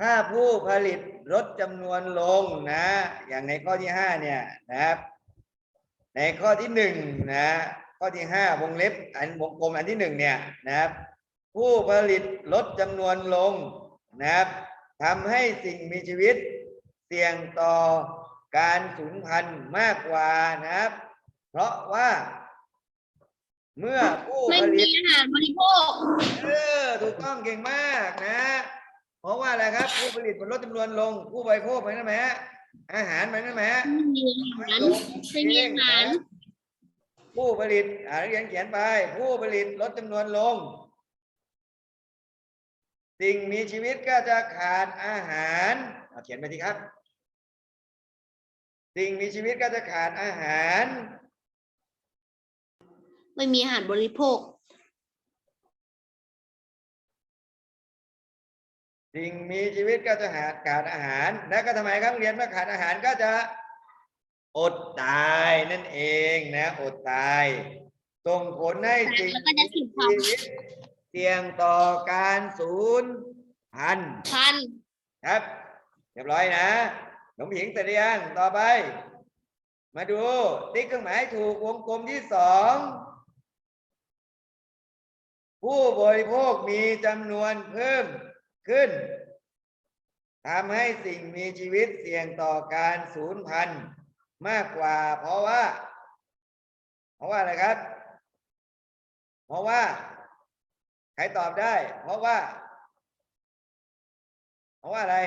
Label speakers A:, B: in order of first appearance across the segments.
A: ถ้าผู้ผลิตลดจำนวนลงนะ อย่างในข้อที่ห้าเนี่ยนะครับ ในข้อที่หนึ่งนะข้อที่ห้าวงเล็บ อันวงกลมอันที่หนึ่งเนี่ยนะครับ ผู้ผลิตลดจำนวนลงนะครับทำให้สิ่งมีชีวิต เสี่ยงต่อการสูญพันธุ์มากกว่านะครับ เพราะว่า เมื่อผู้
B: ไม่
A: ผ
B: มี
A: ลิต
B: อาหารบริโภค
A: เออถูกต้องเก่งมากนะ เพราะว่าอะไรครับ ผู้ผลิตมันลดจำนวนลง ผู้บริโภคเหมือนกันไหมฮะอาหารเหมือนกันไหมฮะ
B: ไม่มีอาหารไม่มีอาหาร
A: ผู้ผลิตอ่านเรียนเขียนไป ผู้ผลิตลดจำนวนลง สิ่งมีชีวิตก็จะขาดอาหารเอาเขียนไปทีครับ สิ่งมีชีวิตก็จะขาดอาหาร
B: ไม่มีอาหารบริโภค
A: สิ่งมีชีวิตก็จะหาขาดอาหาร แล้วก็ทำไมครับเรียนว่าขาดอาหารก็จะอดตายนั่นเองนะ อดตายส่งผลให้สิ่ง
B: แล้วก็จะสูญพั
A: ชี
B: นธุ์
A: วิตเสี่ยงต่อการสูญพันธุ์
B: พัน
A: ครับเรียบร้อยนะหนมหญิงเสร็จหรือยังต่อไป มาดูติ๊กเครื่องหมายถูกวงกลมที่สองผู้บริโภคมีจำนวนเพิ่ม ขึ้นทำให้สิ่งมีชีวิตเสี่ยงต่อการสูญพันธุ์มากกว่า เพราะว่า เพราะว่าอะไรครับ เพราะว่า ใครตอบได้ เพราะว่า เพราะว่าอะไร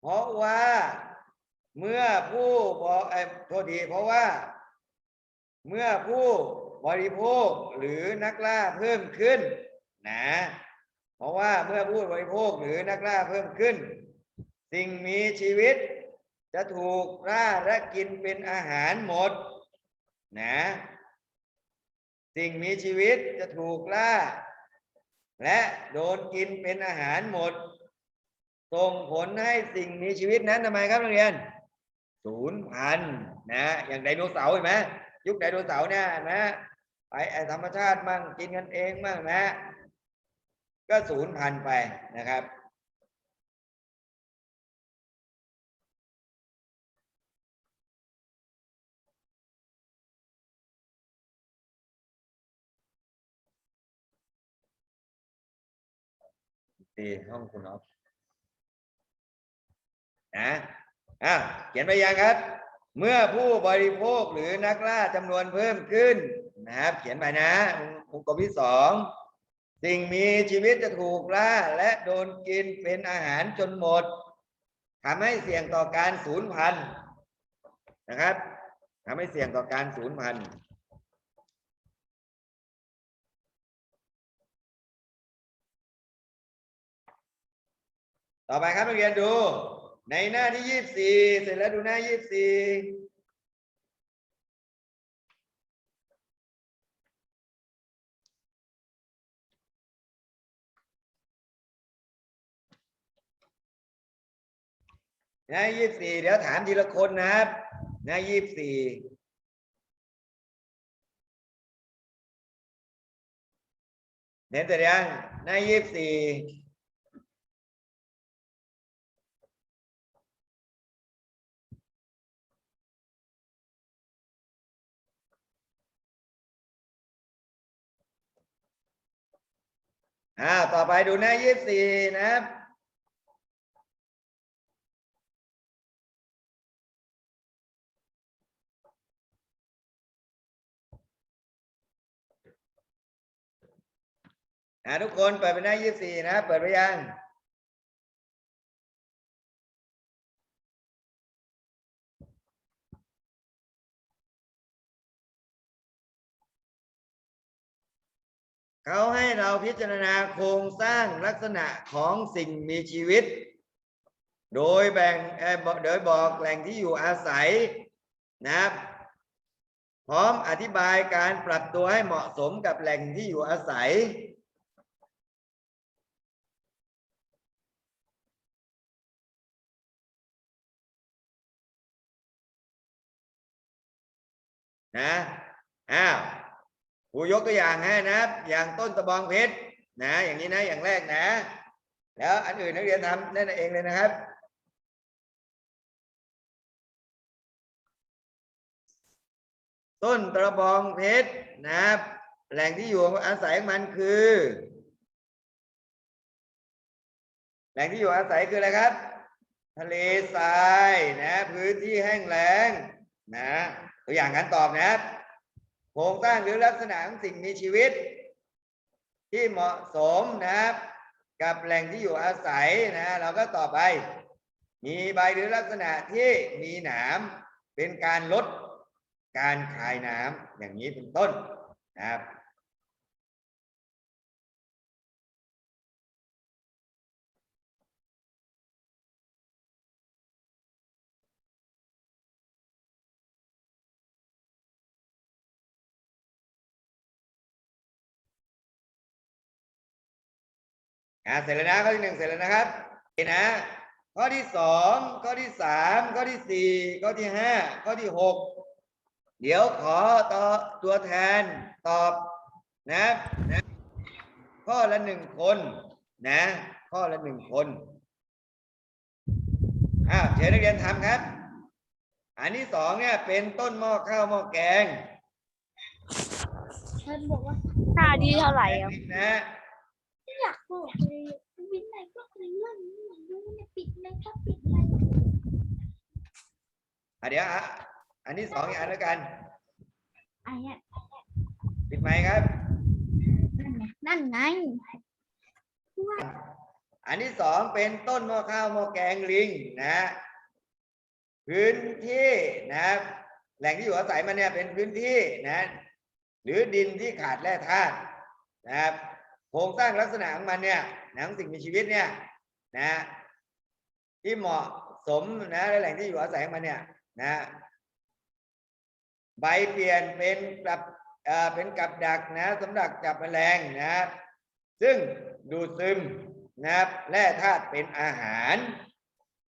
A: เพราะว่าเมื่อผู้บอกเอ่อโทษทีเพราะว่า เมื่อผู้ บริโภคหรือนักล่าเพิ่มขึ้นนะเพราะว่าเมื่อผู้บริโภคหรือนักล่าเพิ่มขึ้น สิ่งมีชีวิต จะถูกล่าและกินเป็นอาหารหมดนะสิ่งมีชีวิตจะถูกล่า และโดนกินเป็นอาหารหมดส่งผลให้สิ่งมีชีวิตนั้นทำไมครับนักเรียนศูนย์พันนะอย่างไดโนเสาร์เห็นไหมยุคไดโนเสาร์เนี่ยนะ ไปไอ้ธรรมชาติมั่งกินกันเองมั่งนะ ก็ศูนย์พันไปนะครับตีห้องคุณออฟนะอะเขียนไปยังครับ เมื่อผู้บริโภคหรือนักล่าจำนวนเพิ่มขึ้น นะครับ เขียนไปนะวงกลมที่สองสิ่งมีชีวิตจะถูกล่าและโดนกินเป็นอาหารจนหมดทำให้เสี่ยงต่อการสูญพันธุ์นะครับทำให้เสี่ยงต่อการสูญพันธุ์ต่อไปครับนักเรียนดู ในหน้าที่ยี่สี่เสร็จแล้วดูหน้ายี่สิ น้ายี่สี่เดี๋ยวถามทีละคนนะครับน้ายี่สี่เน้นแต่ยังหน้ายี่สี่อ่า ต่อไปดูหน้ายี่สี่นะครับ อ่าทุกคนเปิดไปหน้ายี่สี่นะ เปิดไปยัง เขาให้เราพิจารณาโครงสร้างลักษณะของสิ่งมีชีวิต โดยแบ่งเออโดยบอกแหล่งที่อยู่อาศัยนะครับพร้อมอธิบายการปรับตัวให้เหมาะสมกับแหล่งที่อยู่อาศัย นะอ้าวครูยกตัวอย่างให้นะครับอย่างต้นตะบองเพชรนะ อย่างนี้นะอย่างแรกนะ แล้วอันอื่นนักเรียนทำนั่นเองเลยนะครับต้นตะบองเพชรนะครับแหล่งที่อยู่อาศัยของมันคือ แหล่งที่อยู่อาศัยคืออะไรครับ ทะเลทรายนะ พื้นที่แห้งแล้งนะ ตัวอย่างการตอบนะครับโครงสร้างหรือลักษณะของสิ่งมีชีวิต ที่เหมาะสมนะครับ กับแหล่งที่อยู่อาศัยนะเราก็ต่อไป มีใบหรือลักษณะที่มีหนามเป็นการลดการคายน้ำอย่างนี้เป็นต้นนะครับ อ่าเสร็จแล้วนะข้อที่หนึ่งเสร็จแล้วนะครับเห็นนะข้อที่สองข้อที่สามข้อที่สี่ข้อที่ห้าข้อที่หกเดี๋ยวขอต่อตัวแทนตอบนะนะข้อละหนึ่งคนนะ ข้อละหนึ่งคนอ้าวเชิญนักเรียนทำครับ อันที่สองเนี่ยเป็นต้นหม้อข้าวหม้อแกง
C: ฉันบอกว่า
B: หน้าที่เท่าไหร่อะ
A: นะ
C: ไม่ อยากบอกเลยวินไหนก็เคยเรื่องนี้เหมือนดูเนี่ยปิดไหมครับปิดไหม
A: อะเดี๋ยวอะอันที่สองอีกอันแล้วกัน
C: ไอ้เนี่ย
A: ปิดไหมค์ครับ
C: นั่นไงนั่นไง
A: อันที่สองเป็นต้นหม้อข้าวหม้อแกงลิงนะ พื้นที่นะครับแหล่งที่อยู่อาศัยมันเนี่ยเป็นพื้นที่นะ หรือดินที่ขาดแร่ธาตุนะครับ โครงสร้างลักษณะของมันเนี่ยหนังสิ่งมีชีวิตเนี่ยนะที่เหมาะสมนะและแหล่งที่อยู่อาศัยของมันเนี่ยนะใบเปลี่ยนเป็นกับเป็นกับดักนะสำหรับจับแมลงนะซึ่งดูดซึมนะครับแร่ธาตุเป็นอาหาร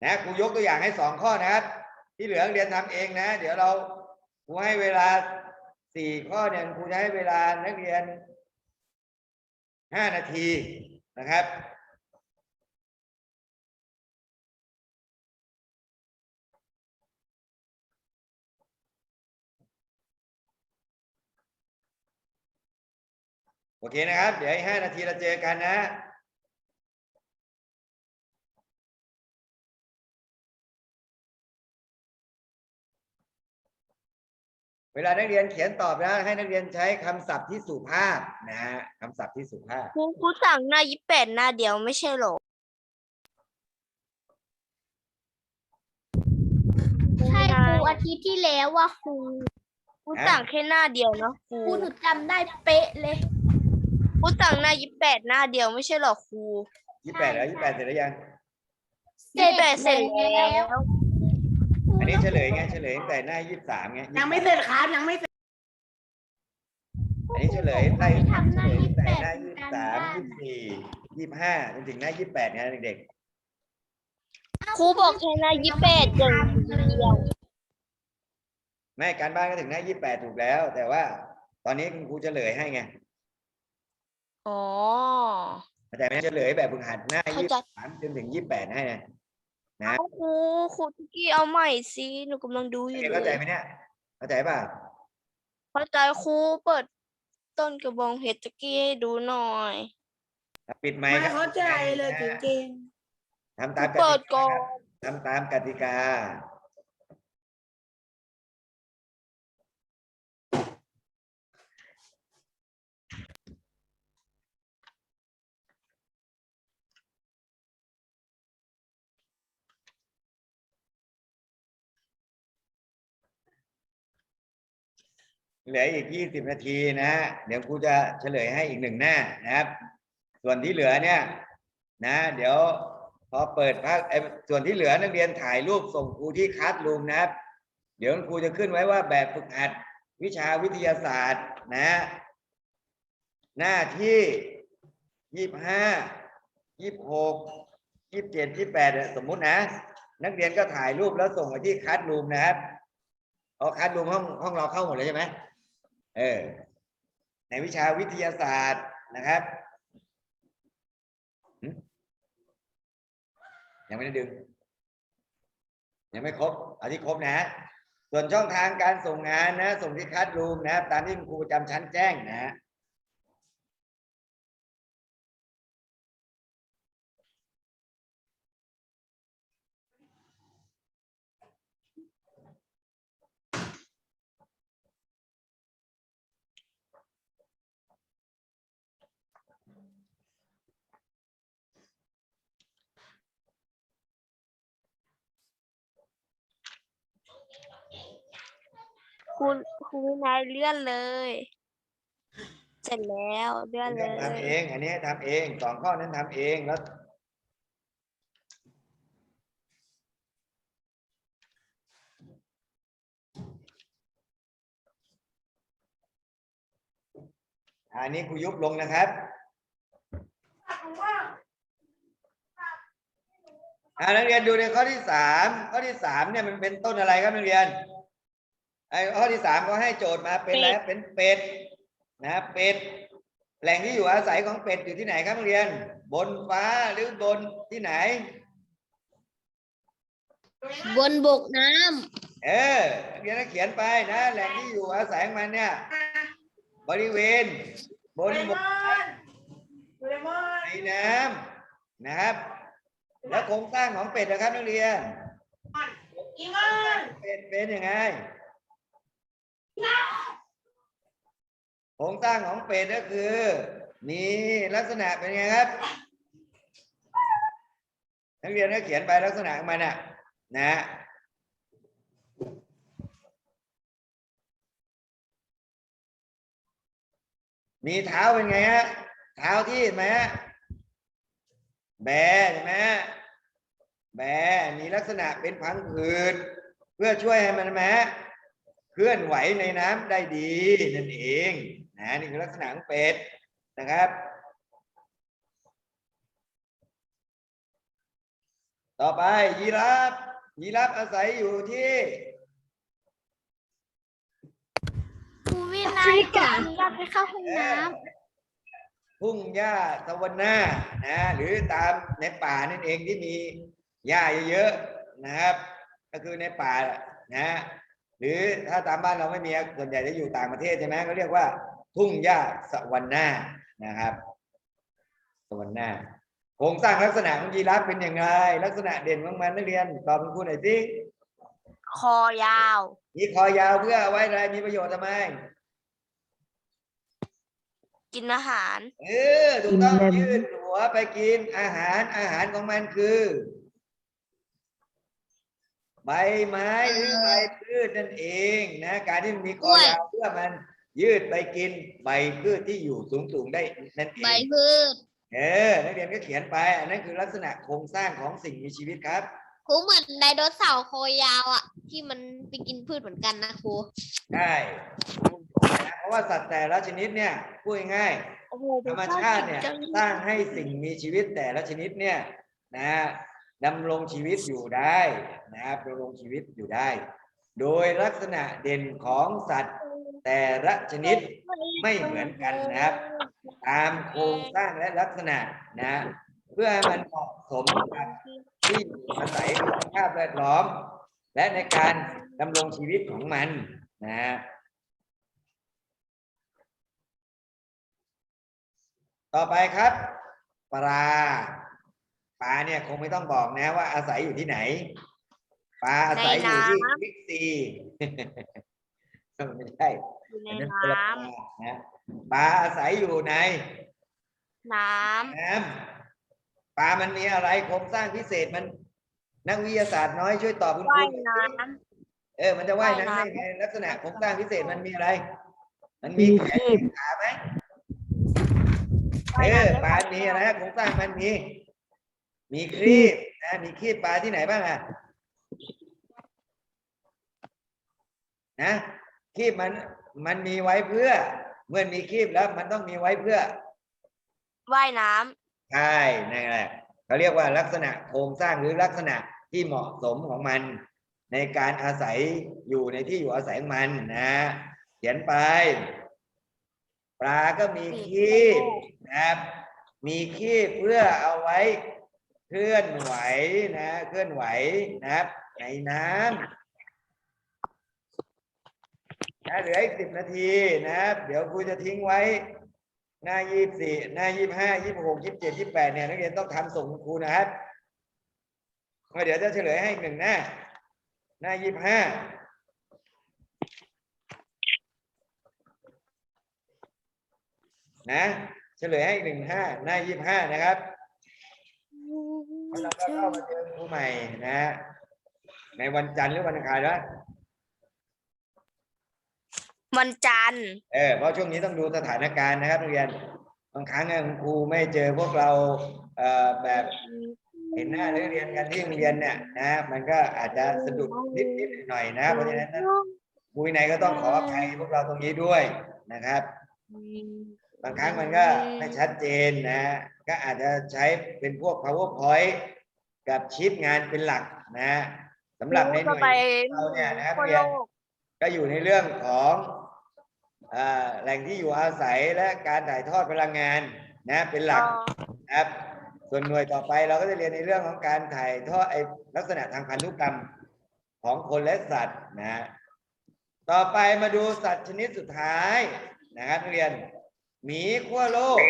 A: นะครูยกตัวอย่างให้สองข้อนะครับ ที่เหลือเรียนทำเองนะ เดี๋ยวเราครูให้เวลาสี่ข้อเนี่ยครูจะให้เวลานักเรียน ห้านาทีนะครับโอเคนะครับ เดี๋ยวให้านาทีเราเจอกันนะ เวลานักเรียนเขียนตอบนะให้นักเรียนใช้คำศัพท์ที่สุภาพนะฮะคำศัพท์ที่สุภาพ
B: ครูครูสั่งหน้ายี่แปดหน้าเดียวไม่ใช่หรอ
C: ใช่ครูอาทิตย์ที่แล้วว่าครู
B: ครูสั่งแค่หน้าเดียวนะครู
C: ครูหนูจำได้เป๊ะเลย
B: ครูสั่งหน้ายี่แปดหน้าเดียวไม่ใช่หรอครู
A: ยี่แปดแล้วยี่แปดเสร็จแล้วยัง
B: ยี่แปดเสร็จแล้ว
A: อันนี้เฉลยไงเฉลยตั้งแต่หน้ายี่สามไง
D: ยังไม่เสร็จครับยังไม่เสร็จ
A: อันนี้เฉลยไล่
C: ทำหน้า
A: เฉลย
C: ยี่
A: ตั้ง
C: แป
A: แต่
C: ด
A: หน้ายี่
C: การ
A: สาม
C: บ้าน
A: ยี่สี่ยี่ห้าจนถึงหน้ายี่แปดไงเด็ก
B: ครูบอกแค่หน้ายี่แปดอย่างเดียว
A: ๆไม่การบ้านก็ถึงหน้ายี่แปดถูกแล้ว แต่ว่า ตอนนี้คุณครูเฉลยให้ไง
B: อ๋อ
A: แต่ไม่เฉลยแบบฝึกหัดหน้า
B: เข้า
A: ยี่
B: ใจ
A: สามจนถึงยี่แปดให้นะ นะ
B: เอาครูครูทุกี้เอาใหม่สิหนูกำลังดูอยู่
A: เข้าใจไหมเนี่ยเข้าใจป่ะ
B: เข้าใจครูเปิดต้นกระบองเพชรตะกี้ให้ดูหน่อย
A: ปิดไม
D: ไม่
A: ค์ครับ
D: เข้าใจเลยจริง
A: ทำตามก
B: เปิ
A: ติ
B: ดก่อกา
A: นทำตามกติกา เหลืออีกยี่สิบนาทีนะฮะเดี๋ยวครูจะเฉลยให้อีกหนึ่งหน้านะครับ ส่วนที่เหลือเนี่ย นะ เดี๋ยวพอเปิดภาคส่วนที่เหลือนักเรียนถ่ายรูปส่งครูที่คัสรูมนะครับ เดี๋ยวครูจะขึ้นไว้ว่าแบบฝึกหัดวิชาวิทยาศาสตร์นะ หน้าที่ยี่ห้ายี่หกยี่เจ็ดยี่แปดสมมุตินะ นักเรียนก็ถ่ายรูปแล้วส่งไปที่คัสรูมนะครับเอาคัสรูมห้องห้องเราเข้าหมดเลยใช่ไหม เออในวิชาวิทยาศาสตร์นะครับยังไม่ได้ดึง ยังไม่ครบอันที่ครบนะ ส่วนช่องทางการส่งงานนะ ส่งที่คัดรูมนะ ตามที่ครูประจำชั้นแจ้งนะ
B: คุณครูวินัยเลื่อนเลย เสร็จแล้วเลื่อนเล
A: ทำเอย ง อันนี้ทำเองสองข้อนั้นทำเองแล้ว อันนี้ครูยุบลงนะครับอ่านักเรียนดูในข้อที่สามข้อที่สามเนี่ยมันเป็นต้นอะไรครับนักเรียน ไอ้ข้อที่สามก็ให้โจทย์มาเป็นอะไรครับเป็นเป็ดนะเป็ดแหล่งที่อยู่อาศัยของเป็ดอยู่ที่ไหนครับนักเรียน บนฟ้าหรือบนที่ไหน
C: บนบกน้
A: เออนักเรียนก็เขียนไปนะ แหล่งที่อยู่อาศัยของมันเนี่ย บริเวณ บนบกในน้ำนะครับ แล้วโครงสร้างของเป็ดนะครับนักเรียนเป็นเป็นยังไง โครงสร้างของเป็ดก็คือ นี่ลักษณะเป็นไงครับ นักเรียนก็เขียนไปลักษณะของมันน่ะ นะมีเท้าเป็นไงฮะ เท้าที่เห็นไหมฮะ แบใช่ไหมฮะ แบมีลักษณะเป็นพังผืดเพื่อช่วยให้มันแม้ เคลื่อนไหวในน้ำได้ดีนั่นเองนะนี่คือลักษณะของเป็ดนะครับ ต่อไปยีราฟยีราฟอาศัยอยู่ที่ำ
C: ครูวินัยขออนุญาตไปเข้าห้องน้
A: ทุ่งหญ้าสวรรณานะหรือตามในป่านั่นเองที่มีหญ้าเยอะๆนะครับ ก็คือในป่านะ หรือถ้าตามบ้านเราไม่มีส่วนใหญ่จะอยู่ต่างประเทศใช่ไหมเขาเรียกว่า ทุ่งหญ้าสวรรณานะครับสวรรณาโครงสร้างลักษณะของยีราฟเป็นอย่างไร ลักษณะเด่นของมันนักเรียนตอบคุณครูหน่อยสิ
B: คอยาว
A: มีคอยาวเพื่อเอาไว้อะไรมีประโยชน์ทำไม
B: กินอาหาร
A: เออถูกต้องยืดหัวไปกินอาหารอาหารของมันคือ ใบไม้หรือใบพืชนั่นเองนะการที่มันมีคอยาวเพื่อมันยืดไปกินใบพืชที่อยู่สูงสูงๆได้นั่นเอำ
C: ใบ
A: ง
C: พืช
A: เออนักเรียนก็เขียนไป อันนั้นคือลักษณะโครงสร้างของสิ่งมีชีวิตครับ
C: ครูเหมือนไดโนเสาร์คอยาวอะ ที่มันไปกินพืชเหมือนกันนะครู
A: ใช่เพราะว่าสัตว์แต่ละชนิดเนี่ยพูดง่ายๆ
B: โอ้โห
A: ธรรมชาติเนี่ยสร้างให้สิ่งมีชีวิตแต่ละชนิดเนี่ยนะ ดำรงชีวิตอยู่ได้นะครับดำรงชีวิตอยู่ได้ โดยลักษณะเด่นของสัตว์แต่ละชนิดไม่เหมือนกันนะครับ ตามโครงสร้างและลักษณะนะ เพื่อให้มันเหมาะสมกับที่อาศัยของสภาพแวดล้อม และในการดำรงชีวิตของมันนะต่อไปครับ ปลา ปลาเนี่ยคงไม่ต้องบอกนะว่าอาศัยอยู่ที่ไหน ปลาอาศัยอยู่ที่บิ๊กซีไม่ใช่
B: อยู่ใน
A: อันนั้น
B: น้
A: คนละปลานะปลาอาศัยอยู่ในำ
B: น้
A: น้ำปลามันมีอะไรโครงสร้างพิเศษมันนักวิทยาศาสตร์น้อยช่วยตอบคุณำครู
B: ว่าย
A: หน่อย
B: น้
A: สิเออ มันจะว่ายน้ำได้
B: ว่ายน้ำ
A: ไงลักษณะโครงสร้างพิเศษมันมีอะไร มันมีแขนมีขาไหมำเอ
B: ว่าย
A: อ
B: น้ำ
A: ปลามีอะไรนะโครงสร้างมันมี มีครีบนะมีครีบปลาที่ไหนบ้างอะนะครีบมันมันมีไว้เพื่อ เมื่อมีครีบแล้ว มันต้องมีไว้เพื่อ
B: ว่ายน้
A: ใช่นั่นแหละเขาเรียกว่าลักษณะโครงสร้างหรือลักษณะที่เหมาะสมของมัน ในการอาศัยอยู่ในที่อยู่อาศัยของมันนะเขียนไป ปลาก็มีำครีบนะครับ มีครีบเพื่อเอาไว้ เคลื่อนไหวนะเคลื่อนไหวนะครับในน้ำนะเหลืออีกสิบนาทีนะครับ เดี๋ยวครูจะทิ้งไว้ หน้ายี่สี่หน้ายี่ห้ายี่หกยี่เจ็ดยี่แปดเนี่ยนักเรียนต้องทำส่งครูนะครับเดี๋ยวจะเฉลยให้อีกหนึ่งหน้า หน้ายี่ห้านะ เฉลยให้อีกหนึ่งห้าหน้ายี่ห้านะครับ เราก็เข้ามาเจอครูใหม่นะในวันจันทร์หรือวันอังคารวะ
B: วันจันทร์
A: เออเพราะช่วงนี้ต้องดูสถานการณ์นะครับนักเรียนบางครั้งเนี่ยคุณครูไม่เจอพวกเราเอ่อแบบเห็นหน้านักเรียนกันที่โรงเรียนเนี่ยนะมันก็อาจจะสะดุดนิดนิดๆหน่อยๆนะเพราะฉะนั้นนะครูวินัยก็ต้องขออภัยพวกเราตรงนี้ด้วยนะครับ บางครั้งมันก็ไม่ชัดเจนนะ ก็อาจจะใช้เป็นพวก powerpoint กับชีตงานเป็นหลักนะสำหรับในหน่วย
B: ไป
A: เราเนี่ยนะครับ
B: ทั่ว
A: เรี
B: โล
A: ยน
B: ก
A: ก็อยู่ในเรื่องของเอ่อแหล่งที่อยู่อาศัยและการถ่ายทอดพลังงานนะเป็นหลักนะครับ ส่วนหน่วยต่อไปเราก็จะเรียนในเรื่องของการถ่ายทอดไอ้ลักษณะทางพันธุกรรมของคนและสัตว์นะ ต่อไปมาดูสัตว์ชนิดสุดท้ายนะครับนักเรียน หมีขั้วโลก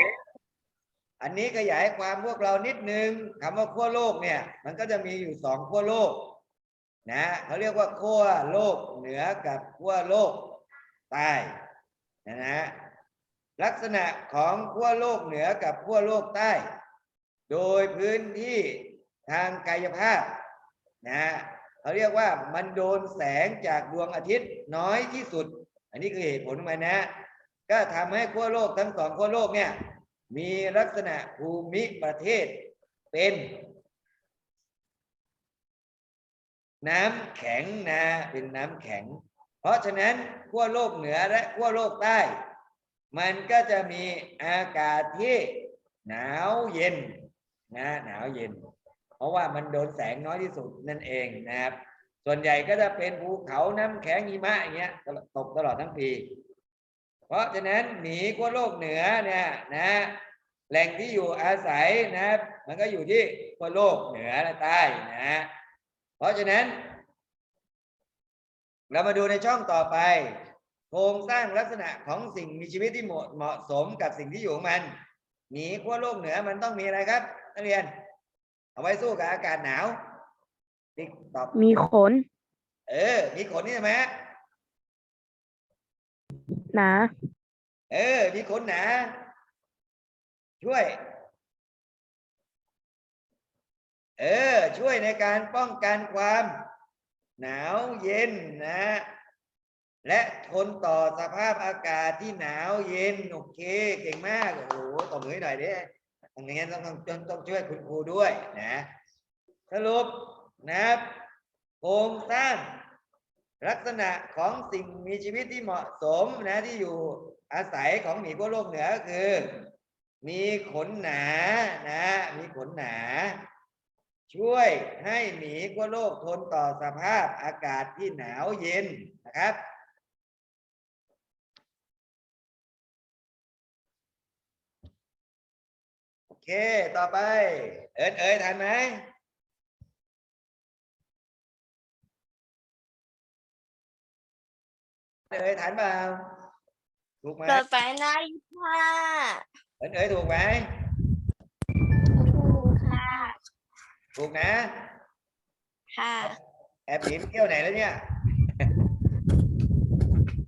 A: อันนี้ขยายความพวกเรานิดนึงคำว่าขั้วโลกเนี่ย มันก็จะมีอยู่สองขั้วโลก นะเขาเรียกว่าขั้วโลกเหนือกับขั้วโลกใต้นะฮะลักษณะของขั้วโลกเหนือกับขั้วโลกใต้ โดยพื้นที่ทางกายภาพนะเขาเรียกว่ามันโดนแสงจากดวงอาทิตย์น้อยที่สุด อันนี้คือเหตุผลของมันนะ ก็ทำให้ขั้วโลกทั้งสองขั้วโลกเนี่ยมีลักษณะภูมิประเทศเป็น น้ำแข็งนะเป็นน้ำแข็ง เพราะฉะนั้นขั้วโลกเหนือและขั้วโลกใต้ มันก็จะมีอากาศที่หนาวเย็นนะหนาวเย็น เพราะว่ามันโดนแสงน้อยที่สุดนั่นเองนะครับ ส่วนใหญ่ก็จะเป็นภูเขาน้ำแข็งหิมะอย่างเงี้ยตกตลอดทั้งปี เพราะฉะนั้นหมีขั้วโลกเหนือเนี่ยนะแหล่งที่อยู่อาศัยนะครับมันก็อยู่ที่ขั้วโลกเหนือและใต้นะเพราะฉะนั้น เรามาดูในช่องต่อไป โครงสร้างลักษณะของสิ่งมีชีวิตที่เหมาะเหมาะสมกับสิ่งที่อยู่ของมันหมีขั้วโลกเหนือมันต้องมีอะไรครับนักเรียน เอาไว้สู้กับอากาศหนาวติ๊กตอบ
B: มีขน
A: เออ มีขนนี่ใช่ไหม
B: ห นา
A: เออ มีขนหนา ช่วย เออ ช่วยในการป้องกันความ หนาวเย็นนะ และทนต่อสภาพอากาศที่หนาวเย็น โอเค เก่งมาก โอ้โหตบมือหน่อยดิตรงนี้ต้องต้องต้องต้องช่วยคุณครูด้วยนะ สรุปนะครับโครงสร้าง ลักษณะของสิ่งมีชีวิตที่เหมาะสมนะที่อยู่อาศัยของหมีขั้วโลกเหนือก็คือ มีขนหนานะ มีขนหนา ช่วยให้หมีขั้วโลกทนต่อสภาพอากาศที่หนาวเย็นนะครับโอเค ต่อไป เอิญเอ๋ยทันไหม เอ๋ยทันเปล่าถูกไหม
B: เกิดไปหน้ายี่สิบห้า
A: เอิญเอ๋ยถูกไหม
B: ถูกค่ะ
A: ถูกนะ
B: ค่ะ
A: แอบหนีไปเที่ยวไหนแล้วเนี่ย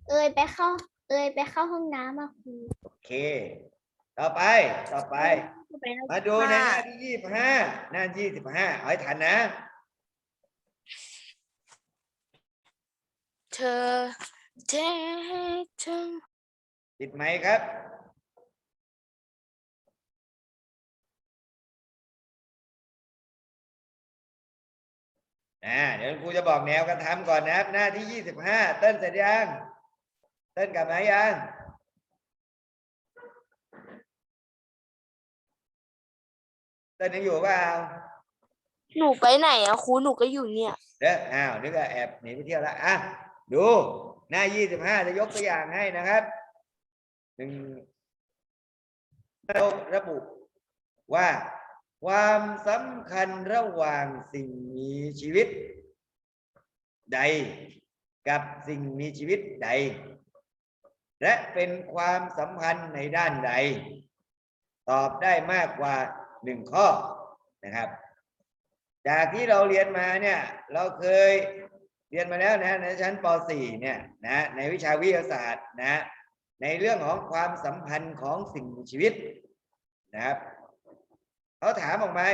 C: เอ้ยไปเข้า เอ้ยไปเข้าห้องน้ำมาครู
A: โอเค ต่อไปต่อไป มาดูในหน้าที่ยี่สิบห้าหน้ายี่สิบห้าเอาให้ทันนะ
B: เธอ เจ๊เธอ
A: ติดไหมค์ครับ อ่า เดี๋ยวครูจะบอกแนวการทำก่อนนะครับ หน้าที่ยี่สิบห้าเต้นเสร็จยังเต้นกลับมายังเต้นยังอยู่เปล่า
B: หนูไปไหนอะครูหนูก็อยู่เนี่ย
A: เด้ออ้าวนึกว่าแอบหนีไปเที่ยวแล้วอะดู หน้ายี่สิบห้าจะยกตัวอย่างให้นะครับหนึ่งระบุว่าคความสำคัญระหว่างสิ่งมีชีวิต ใด กับสิ่งมีชีวิตใด และเป็นความสัมพันธ์ในด้านใด ตอบได้มากกว่าหนึ่งข้อนะครับ จากที่เราเรียนมาเนี่ย เราเคย เรียนมาแล้วนะในชั้นป .4 เนี่ยนะในวิชาวิทยาศาสตร์นะในเรื่องของความสัมพันธ์ของสิ่งมีชีวิตนะครับเขาถามออกมา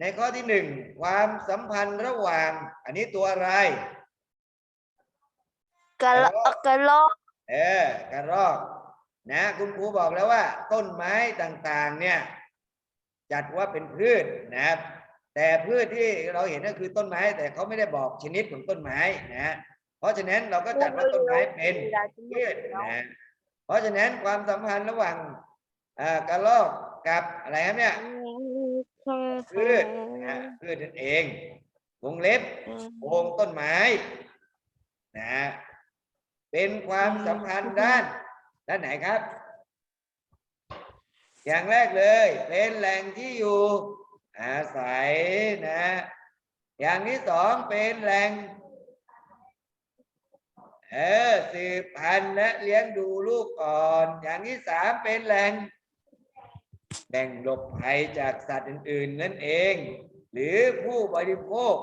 A: ในข้อที่หนึ่งความสัมพันธ์ระหว่าง อันนี้ตัวอะไร
B: กระลอกกระลอก
A: เออกระรอกนะคุณครูบอกแล้วว่า ต้นไม้ต่างๆเนี่ยจัดว่าเป็นพืชนะครับ แต่พืชที่เราเห็นก็คือต้นไม้ แต่เขาไม่ได้บอกชนิดของต้นไม้นะเพราะฉะนั้นเราก็จัดว่าต้นไม้เป็นพืชนะเพราะฉะนั้นความสัมพันธ์ระหว่างอ่ากระรอกกับอะไรครับเนี่ยพืชนะพืชนั่นเองวงเล็บโองต้นไม้นะฮะเป็นความสัมพันธ์ด้านด้านไหนครับ อย่างแรกเลย เป็นแหล่งที่อยู่ อาศัยนะ อย่างที่สองเป็นแหล่งเออสืบพันธุ์และเลี้ยงดูลูกอ่อน อย่างที่สามเป็นแหล่งแบ่งหลบภัยจากสัตว์อื่น ๆ นั่นเอง หรือผู้บริโภค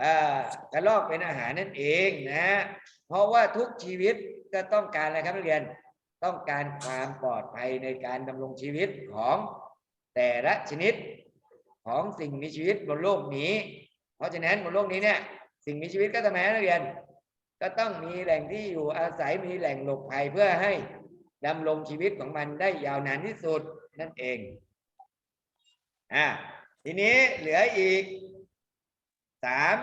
A: อ่ากระลอกเป็นอาหารนั่นเองนะ เพราะว่าทุกชีวิตก็ต้องการอะไรครับนักเรียน ต้องการความปลอดภัยในการดำรงชีวิตของแต่ละชนิด ของสิ่งมีชีวิตบนโลกนี้ เพราะฉะนั้นบนโลกนี้เนี่ยสิ่งมีชีวิตก็ทำไมนักเรียน ก็ต้องมีแหล่งที่อยู่อาศัยมีแหล่งหลบภัยเพื่อให้ดำรงชีวิตของมันได้ยาวนานที่สุดนั่นเองอ่าทีนี้เหลืออีกสาม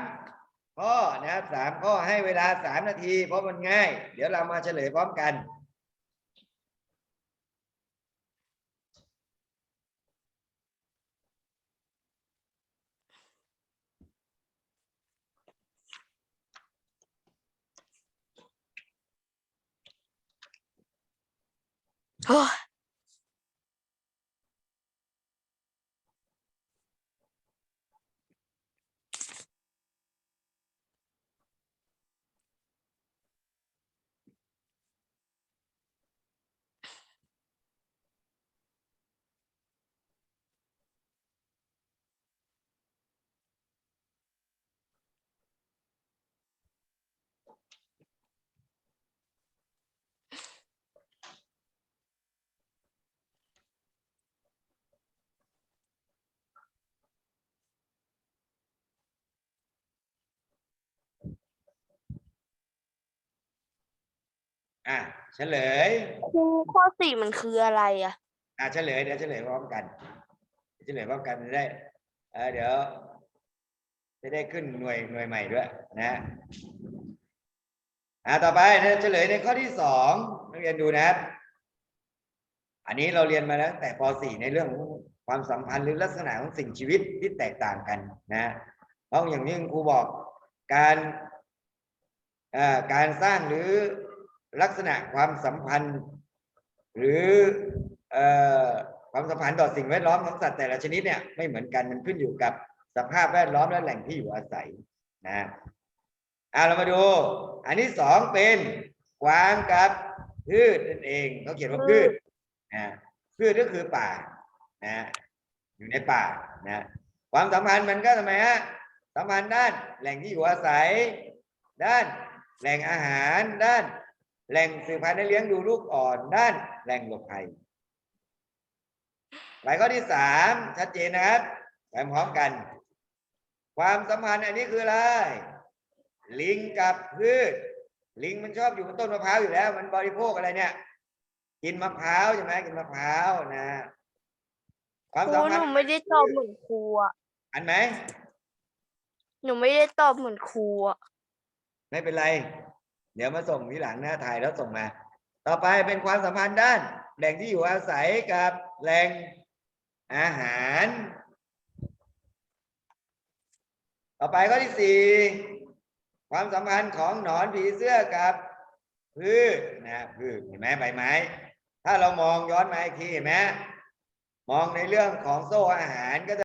A: ข้อนะครับสามข้อให้เวลาสามนาที เพราะมันง่าย เดี๋ยวเรามาเฉลยพร้อมกัน
B: โอ้
A: อะเฉลย
B: ครูข้อสี่มันคืออะไรอะ
A: อะเฉลยเดี๋ยวเฉลยพร้อมกันเฉลยพร้อมกันจะได้เออเดี๋ยว จะได้ขึ้นหน่วยหน่วยใหม่ด้วยนะอะต่อไปนะเฉลยในข้อที่สองนักเรียนดูนะครับอันนี้เราเรียนมาแล้วตั้งแต่ป .4 ในเรื่องของความสัมพันธ์หรือลักษณะของสิ่งชีวิตที่แตกต่างกันนะเพราะอย่างที่คุณครูบอกการเอ่อการสร้างหรือ ลักษณะความสัมพันธ์ หรืออความสัมพันธ์ต่อสิ่งแวดล้อมของสัตว์แต่ละชนิดเนี่ยไม่เหมือนกันมันขึ้นอยู่กับสภาพแวดล้อมและแหล่งที่อยู่อาศัยนะอ่าเรามาดู อันที่สองเป็นกวางกับพืชนั่นเองเขาเขียนว่าพืชนะพืชก็คือป่านะอยู่ในป่านะความสัมพันธ์มันก็ทำไมฮะสัมพันธ์ด้านแหล่งที่อยู่อาศัย ด้านแหล่งอาหารด้าน แหล่งสืบพันธุ์และเลี้ยงดูลูกอ่อนด้านแหล่งหลบภัยหมายข้อที่สามชัดเจนนะครับไปพร้อมกัน ความสัมพันธ์อันนี้คืออะไร ลิงกับพืช ลิงมันชอบอยู่บนต้นมะพร้าวอยู่แล้ว มันบริโภคอะไรเนี่ย กินมะพร้าวใช่ไหมกินมะพร้าวนะความ
B: ครู
A: สัม
B: ห
A: พัน
B: นู
A: ธ์
B: ไม่ได้ตอบเหมือนครูอะ
A: อันไหน
B: หนูไม่ได้ตอบเหมือนครูอะ
A: ไม่เป็นไร เดี๋ยวมาส่งทีหลังนะถ่ายแล้วส่งมา ต่อไปเป็นความสัมพันธ์ด้าน แหล่งที่อยู่อาศัยกับแหล่งอาหาร ต่อไปข้อที่สี่ความสัมพันธ์ของหนอนผีเสื้อกับพืชนะพืชเห็นไหมใบไม้ ถ้าเรามองย้อนมาอีกทีเห็นไหมมองในเรื่องของโซ่อาหารก็จะ